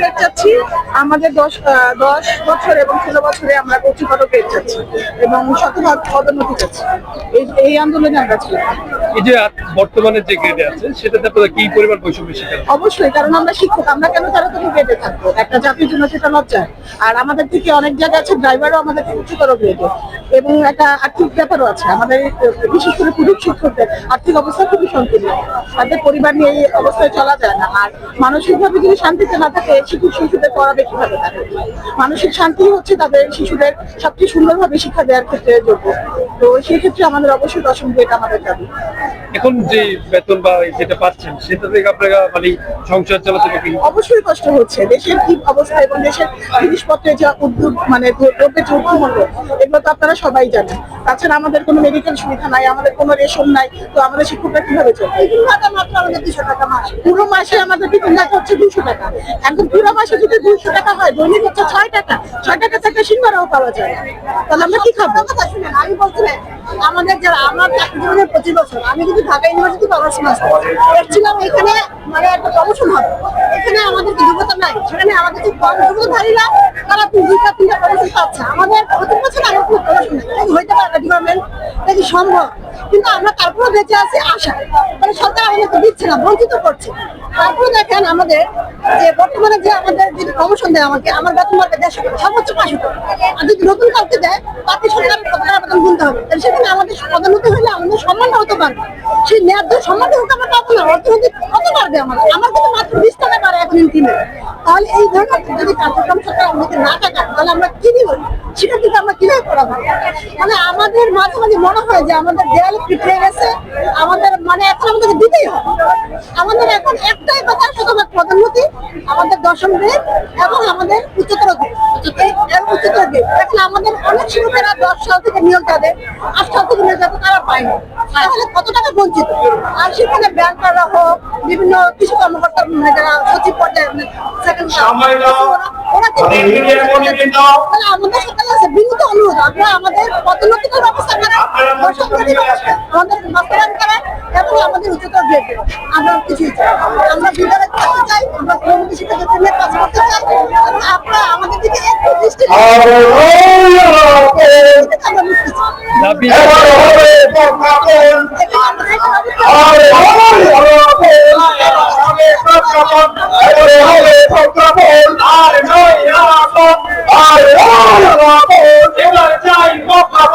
Grade চাচ্ছি। আমাদের দশ দশ বছর এবং ষোলো বছরে আমরা উচ্চতর গ্রেড চাচ্ছি এবং শতভাগ পদোন্নতি চাচ্ছি। এই আন্দোলনে আমরা ছিলাম। এই যে বর্তমানে যে গ্রেডে আছে, সেটাতে আপনারা কি পরিমাণ বৈষম্য শিকার অবশ্যই, কারণ আমরা শিক্ষক, আমরা কেন তাড়াতাড়ি গ্রেডে থাকব? একটা জাতির জন্য সেটা লজ্জা আর আমাদের থেকে অনেক জায়গায় আছে ড্রাইভারও আমাদের উচ্চতর গ্রেডে এবং একটা আর্থিক ব্যাপারও আছে। আমাদের, বিশেষ করে পুরুষ শিক্ষকদের আর্থিক অবস্থা খুবই সংকীর্ণ। তাদের পরিবার নিয়ে এই অবস্থায় চলা যায় না। আর মানসিকভাবে যদি শান্তিতে না থাকে শিশু শিশুদের পড়াবে কীভাবে থাকে মানসিক শান্তি হচ্ছে তাদের শিশুদের সবচেয়ে সুন্দরভাবে শিক্ষা দেওয়ার ক্ষেত্রে যোগ্য। তো সেই ক্ষেত্রে আমাদের অবশ্যই দশম গ্রেড আমাদের দাবি। এখন যে বেতন বা যেটা পাচ্ছেন, সেটা থেকে আপনারা মানে সংসার চালাতে অবশ্যই কষ্ট হচ্ছে। দেশের কি অবস্থা এবং দেশের উদ্যোগ মানে এগুলো তো আপনারা সবাই জানেন। তাছাড়া আমাদের কোনো মেডিকেল সুবিধা নাই, আমাদের কোনো রেশন নাই, তো আমাদের শিক্ষকরা কীভাবে চলবে? মাত্র আমাদের পুরো মাসে আমাদের বেতন হচ্ছে দুশো টাকা। এখন পুরো মাসে যদি দুশো টাকা হয়, দৈনিক হচ্ছে ছয় টাকা। ছয় থেকে সিঙ্গারাও পাওয়া যায়। তাহলে আমরা কি খাব? কথা শুনেন আমি বলছিলাম আমাদের যারা, আমার চাকরি জীবনের পঁচিশ বছর, আমি কিন্তু ঢাকা ইউনিভার্সিটি অনার্স মাস্টার এসেছিলাম এখানে মানে একটা প্রমোশন হবে। এখানে আমাদের কি যোগ্যতা নাই? সেখানে আমাদের যে কম যোগ্যতাধারীরা তারা দুইটা তিনটা প্রমোশন পাচ্ছে। আমাদের প্রতি বছর আমার কোনো প্রমোশন নেই। হইতে পারে ডিপার্টমেন্ট এটা কি সম্ভব? কিন্তু আমরা তারপরে বেঁচে আছি, আশা। মানে সরকার আমাদেরকে দিচ্ছে না, বঞ্চিত করছে। তারপরে দেখেন আমাদের যে বর্তমানে যে আমাদের যদি প্রমোশন দেয় আমাকে, আমার বেতন মার্কে দেড়শো সর্বোচ্চ পাঁচশো আর যদি নতুন কাউকে দেয়, তাকে সরকারের কত টাকা বেতন গুনতে হবে। তাহলে সেখানে আমাদের পদোন্নতি হলে আমাদের সম্মান হতে পারবে সেই ন্যায্য সম্মান হোক আমরা পাবো না অর্থনৈতিক কত পারবে আমাদের। আমার কিন্তু মাত্র বিশ টাকা পারে এখন কিনে তাহলে এই ধরনের যদি কার্যক্রম সরকার আমাদেরকে না টাকা তাহলে আমরা কি দিব? সেটা কিন্তু আমরা কীভাবে করাবো? মানে আমাদের মাঝে মাঝে মনে হয় যে আমাদের দেয়াল পিছিয়ে গেছে, আমাদের মানে এখন আমাদেরকে দিতেই হবে। আমাদের এখন একটাই কথা শুধুমাত্র পদোন্নতি, আমাদের দশম গ্রেড এবং আমাদের উচ্চতর গ্রেড উচ্চতর গ্রেড এখন আমাদের অনেক শিক্ষকেরা দশ সাল থেকে নিয়োগ যাদের আট সাল থেকে নিয়োগ যাদের তারা পায়নি তাহলে কত টাকা বঞ্চিত? আর সেখানে ব্যাংকাররা হোক, বিভিন্ন কৃষি কর্মকর্তা মানে যারা সচিব পর্যায়ে মানে সময় দাও। আমাদের পদোন্নতির ব্যবস্থা আমাদের। আমাদের উচ্চতর গ্রেড। আমরা কিছুই চাই। আমরা বিদ্যালয়ে থাকতে চাই আমরা কমিউনিটি শিক্ষাক্ষেত্রে নিয়ে কাজ করতে চাই এবং আপনারা আমাদের দিকে একটু দৃষ্টি দিন। আমরা মুক্তি চাই।